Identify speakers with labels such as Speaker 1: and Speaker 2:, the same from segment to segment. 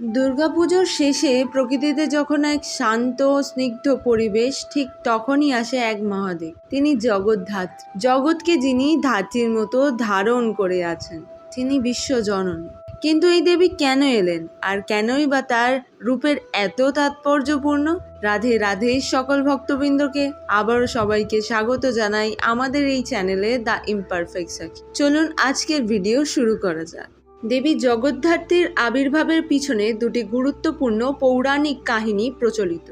Speaker 1: দুর্গাপুজোর শেষে প্রকৃতিতে যখন এক শান্ত, স্নিগ্ধ পরিবেশ, ঠিক তখনই আসে এক মহাদেব। তিনি জগৎধাত্রী জগৎকে যিনি ধাত্রীর মতো ধারণ করে আছেন, তিনি বিশ্বজননী। কিন্তু এই দেবী কেন এলেন? আর কেনই বা তার রূপের এত তাৎপর্যপূর্ণ? রাধে রাধে সকল ভক্তবৃন্দকে আবারও সবাইকে স্বাগত জানাই আমাদের এই চ্যানেলে দ্য ইমপারফেক্ট চলুন আজকের ভিডিও শুরু করা যাক। দেবী জগদ্ধাত্রীর আবির্ভাবের পিছনে দুটি গুরুত্বপূর্ণ পৌরাণিক কাহিনী প্রচলিত।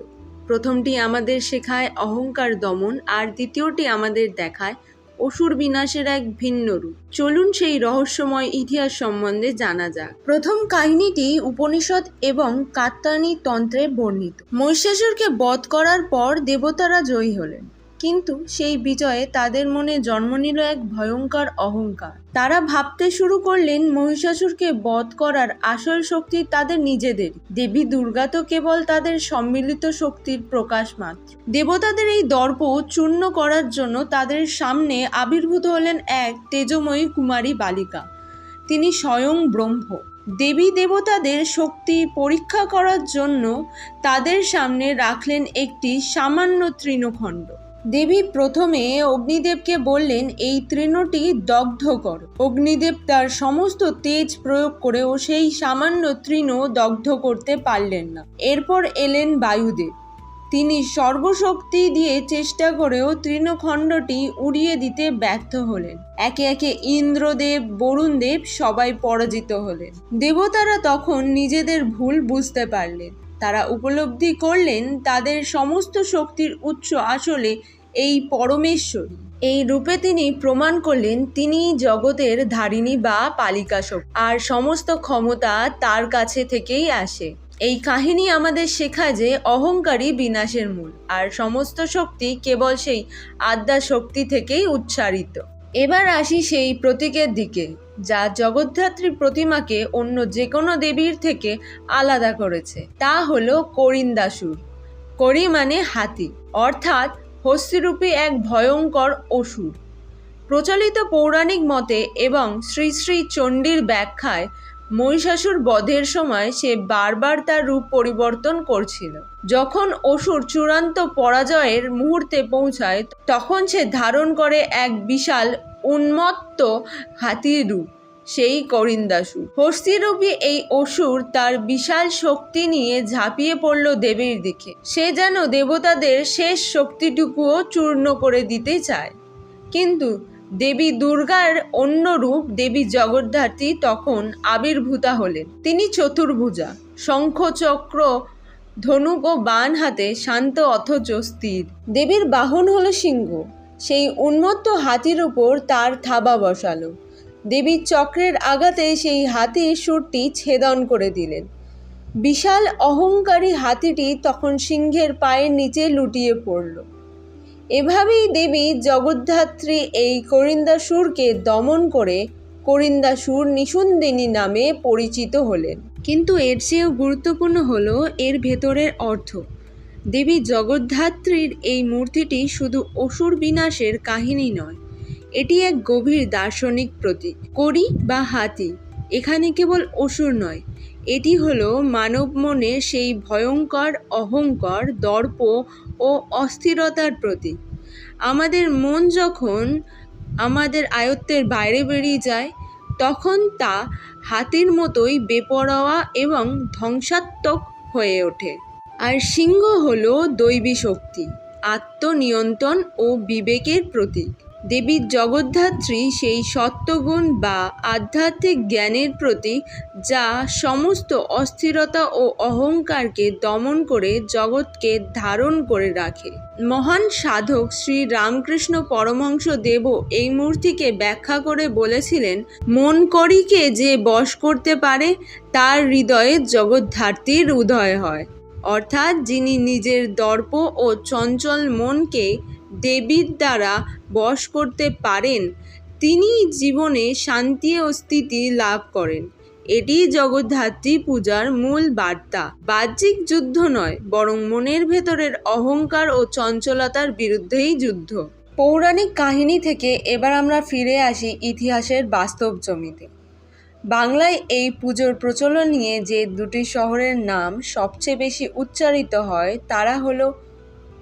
Speaker 1: প্রথমটি আমাদের শেখায় অহংকার দমন, আর দ্বিতীয়টি আমাদের দেখায় অসুর বিনাশের এক ভিন্ন রূপ। চলুন সেই রহস্যময় ইতিহাস সম্বন্ধে জানা যাক। প্রথম কাহিনীটি উপনিষদ এবং কাত্তায়নী তন্ত্রে বর্ণিত। মহিষাসুরকে বধ করার পর দেবতারা জয়ী হলেন। কিন্তু সেই বিজয়ে তাদের মনে জন্ম নিল এক ভয়ঙ্কর অহংকার। তারা ভাবতে শুরু করলেন, মহিষাসুরকে বধ করার আসল শক্তি তাদের নিজেদের। দেবী দুর্গা তো কেবল তাদের সম্মিলিত শক্তির প্রকাশ মাত্র। দেবতাদের এই দর্প চূর্ণ করার জন্য তাদের সামনে আবির্ভূত হলেন এক তেজময়ী কুমারী বালিকা। তিনি স্বয়ং ব্রহ্ম। দেবী দেবতাদের শক্তি পরীক্ষা করার জন্য তাদের সামনে রাখলেন একটি সামান্য তৃণখণ্ড। দেবী প্রথমে অগ্নিদেবকে বললেন, এই তৃণটি দগ্ধ কর। অগ্নিদেব তার সমস্ত তেজ প্রয়োগ করেও সেই সামান্য তৃণ দগ্ধ করতে পারলেন না। এরপর এলেন বায়ুদেব। তিনি সর্বশক্তি দিয়ে চেষ্টা করেও তৃণখণ্ডটি উড়িয়ে দিতে ব্যর্থ হলেন। একে একে ইন্দ্রদেব, বরুণদেব সবাই পরাজিত হলেন। দেবতারা তখন নিজেদের ভুল বুঝতে পারলেন। তারা উপলব্ধি করলেন তাদের সমস্ত শক্তির উৎস আসলে এই পরমেশ্বরী এই রূপে তিনি প্রমাণ করলেন তিনি জগতের ধারিণী বা পালিকা শক্তি। আর সমস্ত ক্ষমতা তার কাছে থেকেই আসে। এই কাহিনী আমাদের শেখায় যে অহংকারই বিনাশের মূল, আর সমস্ত শক্তি কেবল সেই আদ্যা শক্তি থেকেই উচ্চারিত। এবার আসি সেই প্রতীকের দিকে। যা জগদ্ধাত্রী প্রতিমাকে অন্য যে কোনো দেবীর থেকে আলাদা করেছে। তা হলো করিন্দাসুর। করি মানে হাতি, অর্থাৎ হস্তিরূপী এক ভয়ঙ্কর অসুর। প্রচলিত পৌরাণিক মতে এবং শ্রী শ্রী চণ্ডীর ব্যাখ্যায় মহিষাসুর বধের সময় সে বারবার তার রূপ পরিবর্তন করছিল। যখন অসুর চূড়ান্ত পরাজয়ের মুহূর্তে পৌঁছায়, তখন সে ধারণ করে এক বিশাল উন্মত্ত হাতির রূপ সেই করিন্দাসুর। হস্তিরূপী এই অসুর তার বিশাল শক্তি নিয়ে ঝাঁপিয়ে পড়ল দেবীর দিকে। সে যেন দেবতাদের শেষ শক্তিটুকুও চূর্ণ করে দিতে চায়। কিন্তু দেবী দুর্গার অন্য রূপ দেবী জগদ্ধাত্রী তখন আবির্ভূতা হলেন। তিনি চতুর্ভুজা, শঙ্খচক্র, ধনুক ও বান হাতে শান্ত অথচ স্থির। দেবীর বাহন হলো সিংহ। সেই উন্মত্ত হাতির উপর তার থাবা বসালো। দেবীর চক্রের আঘাতে সেই হাতির সুরটি ছেদন করে দিলেন। বিশাল অহংকারী হাতিটি তখন সিংহের পায়ের নিচে লুটিয়ে পড়ল। এভাবেই দেবী জগদ্ধাত্রী এই করিন্দাসুরকে দমন করে করিন্দাসুর নিসুন্দিনী নামে পরিচিত হলেন। কিন্তু এর চেয়েও গুরুত্বপূর্ণ হলো এর ভেতরের অর্থ। দেবী জগদ্ধাত্রীর এই মূর্তিটি শুধু অসুর বিনাশের কাহিনী নয়, এটি এক গভীর দার্শনিক প্রতীক করি বা হাতি, এখানে কেবল অসুর নয়, এটি হলো মানব মনে সেই ভয়ঙ্কর, অহংকার, দর্প ও অস্থিরতার প্রতীক। আমাদের মন যখন আমাদের আয়ত্তের বাইরে বেরিয়ে যায়, তখন তা হাতির মতোই বেপরোয়া এবং ধ্বংসাত্মক হয়ে ওঠে। আর সিংহ হল দৈবী শক্তি, আত্মনিয়ন্ত্রণ ও বিবেকের প্রতীক। দেবী জগদ্ধাত্রী সেই সত্যগুণ বা আধ্যাত্মিক জ্ঞানের প্রতীক যা সমস্ত অস্থিরতা ও অহংকারকে দমন করে জগৎকে ধারণ করে রাখে। মহান সাধক শ্রী রামকৃষ্ণ পরমহংস দেবও এই মূর্তিকে ব্যাখ্যা করে বলেছিলেন, মন করিকে যে বশ করতে পারে, তার হৃদয়ে জগদ্ধাত্রীর উদয় হয়। অর্থাৎ যিনি নিজের দর্প ও চঞ্চল মনকে দেবীর দ্বারা বশ করতে পারেন তিনি জীবনে শান্তি ও স্থিতি লাভ করেন। এটি জগদ্ধাত্রী পূজার মূল বার্তা। বাহ্যিক যুদ্ধ নয়, বরং মনের ভেতরের অহংকার ও চঞ্চলতার বিরুদ্ধেই যুদ্ধ। পৌরাণিক কাহিনী থেকে এবার আমরা ফিরে আসি ইতিহাসের বাস্তব জমিতে। বাংলায় এই পুজোর প্রচলন নিয়ে যে দুটি শহরের নাম সবচেয়ে বেশি উচ্চারিত হয়, তারা হলো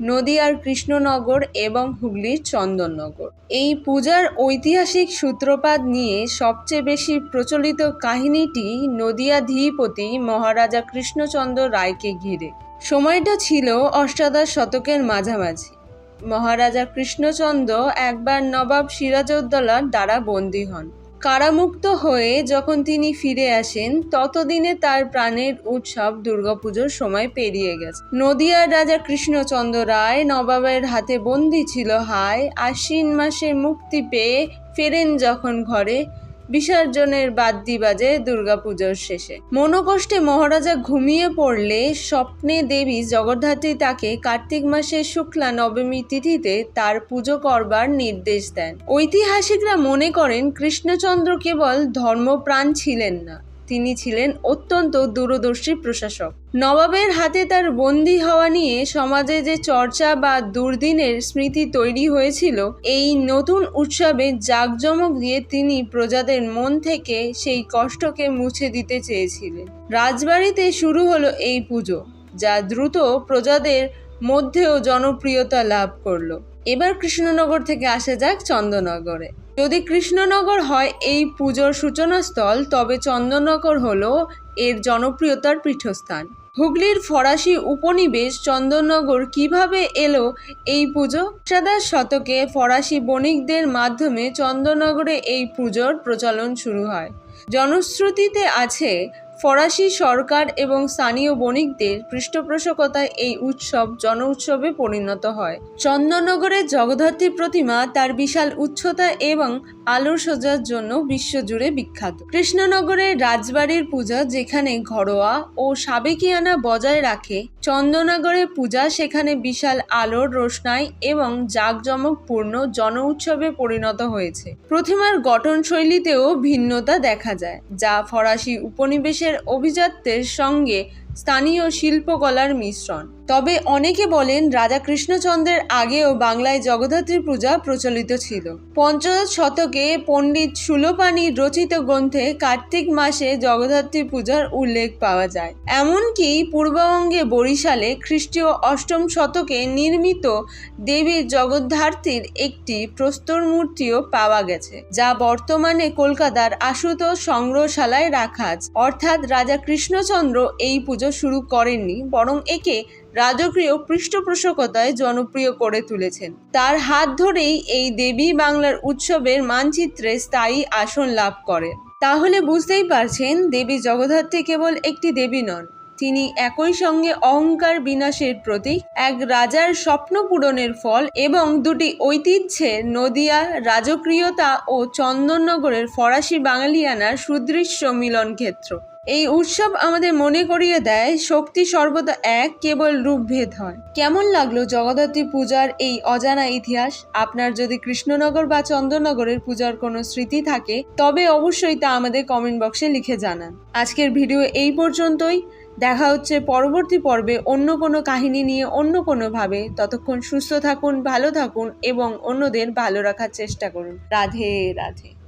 Speaker 1: নদিয়ার কৃষ্ণনগর এবং হুগলির চন্দননগর। এই পূজার ঐতিহাসিক সূত্রপাত নিয়ে সবচেয়ে বেশি প্রচলিত কাহিনীটি নদিয়াধিপতি মহারাজা কৃষ্ণচন্দ্র রায়কে ঘিরে। সময়টা ছিল অষ্টাদশ শতকের মাঝামাঝি। মহারাজা কৃষ্ণচন্দ্র একবার নবাব সিরাজউদ্দৌলার দ্বারা বন্দী হন। কারামুক্ত হয়ে যখন তিনি ফিরে আসেন, ততদিনে তার প্রাণের উৎসব দুর্গাপুজোর সময় পেরিয়ে গেছে। নদিয়ার রাজা কৃষ্ণচন্দ্র রায় নবাবের হাতে বন্দি ছিল হায়, আশ্বিন মাসে মুক্তি পেয়ে ফেরেন যখন ঘরে। বিসর্জনের বাদ্যি বাজে দুর্গাপুজোর শেষে। মনোকষ্টে মহারাজা ঘুমিয়ে পড়লে স্বপ্নে দেবী জগদ্ধাত্রী তাকে কার্তিক মাসের শুক্লা নবমী তিথিতে তার পুজো করবার নির্দেশ দেন। ঐতিহাসিকরা মনে করেন কৃষ্ণচন্দ্র কেবল ধর্মপ্রাণ ছিলেন না। তিনি ছিলেন অত্যন্ত দূরদর্শী প্রশাসক। নবাবের হাতে তার বন্দী হওয়া নিয়ে সমাজে যে চর্চা বা দুর্দিনের স্মৃতি তৈরি হয়েছিল, এই নতুন উৎসবে জাঁকজমক দিয়ে তিনি প্রজাদের মন থেকে সেই কষ্টকে মুছে দিতে চেয়েছিলেন। রাজবাড়িতে শুরু হলো এই পুজো, যা দ্রুত প্রজাদের মধ্যেও জনপ্রিয়তা লাভ করল। এবার কৃষ্ণনগর থেকে আসা যাক চন্দননগরে। যদি কৃষ্ণনগর হয় এই পুজোর সূচনাস্থল তবে চন্দননগর হল এর জনপ্রিয়তার পীঠস্থান। হুগলির ফরাসি উপনিবেশ চন্দননগর কীভাবে এলো এই পুজো? অষ্টাদশ শতকে ফরাসি বণিকদের মাধ্যমে চন্দননগরে এই পুজোর প্রচলন শুরু হয়। জনশ্রুতিতে আছে ফরাসি সরকার এবং স্থানীয় বণিকদের পৃষ্ঠপোষকতায় এই উৎসব জন উৎসবে পরিণত হয়। চন্দননগরের জগদ্ধাত্রী প্রতিমা তার বিশাল উচ্চতা এবং আলোর সজ্জার জন্য বিশ্বজুড়ে বিখ্যাত। কৃষ্ণনগরের রাজবাড়ির পূজা যেখানে ঘরোয়া ও সাবেকিয়ানা বজায় রাখে চন্দননগরের পূজা, সেখানে বিশাল আলোর রোশনাই এবং জাঁকজমকপূর্ণ জন উৎসবে পরিণত হয়েছে। প্রতিমার গঠনশৈলীতেও ভিন্নতা দেখা যায়, যা ফরাসি উপনিবেশের অভিজাত্যের সঙ্গে স্থানীয় শিল্পকলার মিশ্রণ। তবে অনেকে বলেন রাজা কৃষ্ণচন্দ্রের আগেও বাংলায় জগদ্ধাত্রী পূজা প্রচলিত ছিল। পঞ্চদশ শতকে পণ্ডিত সুলোপানির রচিত গ্রন্থে কার্তিক মাসে জগদ্ধাত্রী পূজার উল্লেখ পাওয়া যায়। এমনকি পূর্ববঙ্গে বরিশালে খ্রিস্টীয় অষ্টম শতকে নির্মিত দেবীর জগদ্ধার্থীর একটি প্রস্তর মূর্তিও পাওয়া গেছে, যা বর্তমানে কলকাতার আশুতোষ সংগ্রহশালায় রাখা আছে। অর্থাৎ রাজা কৃষ্ণচন্দ্র এই পুজো শুরু করেননি, বরং একে রাজকীয় পৃষ্ঠপোষকতায় জনপ্রিয় করে তুলেছেন। তার হাত ধরেই এই দেবী বাংলার উৎসবের মানচিত্রে স্থায়ী আসন লাভ করেন। তাহলে বুঝতেই পারছেন, দেবী জগদ্ধাত্রী কেবল একটি দেবী নন, তিনি একই সঙ্গে অহংকার বিনাশের প্রতীক, এক রাজার স্বপ্ন পূরণের ফল এবং দুটি ঐতিহ্যের নদিয়া, রাজকীয়তা ও চন্দননগরের ফরাসি বাঙালিয়ানার সুদৃশ্য মিলন ক্ষেত্র এই উৎসব আমাদের মনে করিয়ে দেয়, শক্তি সর্বদা এক, কেবল রূপভেদ হয়। কেমন লাগল জগদ্ধাত্রী পূজার এই অজানা ইতিহাস? আপনার যদি কৃষ্ণনগর বা চন্দননগরের পূজার কোনো স্মৃতি থাকে, তবে অবশ্যই তা আমাদের কমেন্ট বক্সে লিখে জানান। আজকের ভিডিও এই পর্যন্তই। দেখা হচ্ছে পরবর্তী পর্বে অন্য কোনো কাহিনী নিয়ে অন্য কোনোভাবে। ততক্ষণ সুস্থ থাকুন, ভালো থাকুন এবং অন্যদের ভালো রাখার চেষ্টা করুন। রাধে রাধে।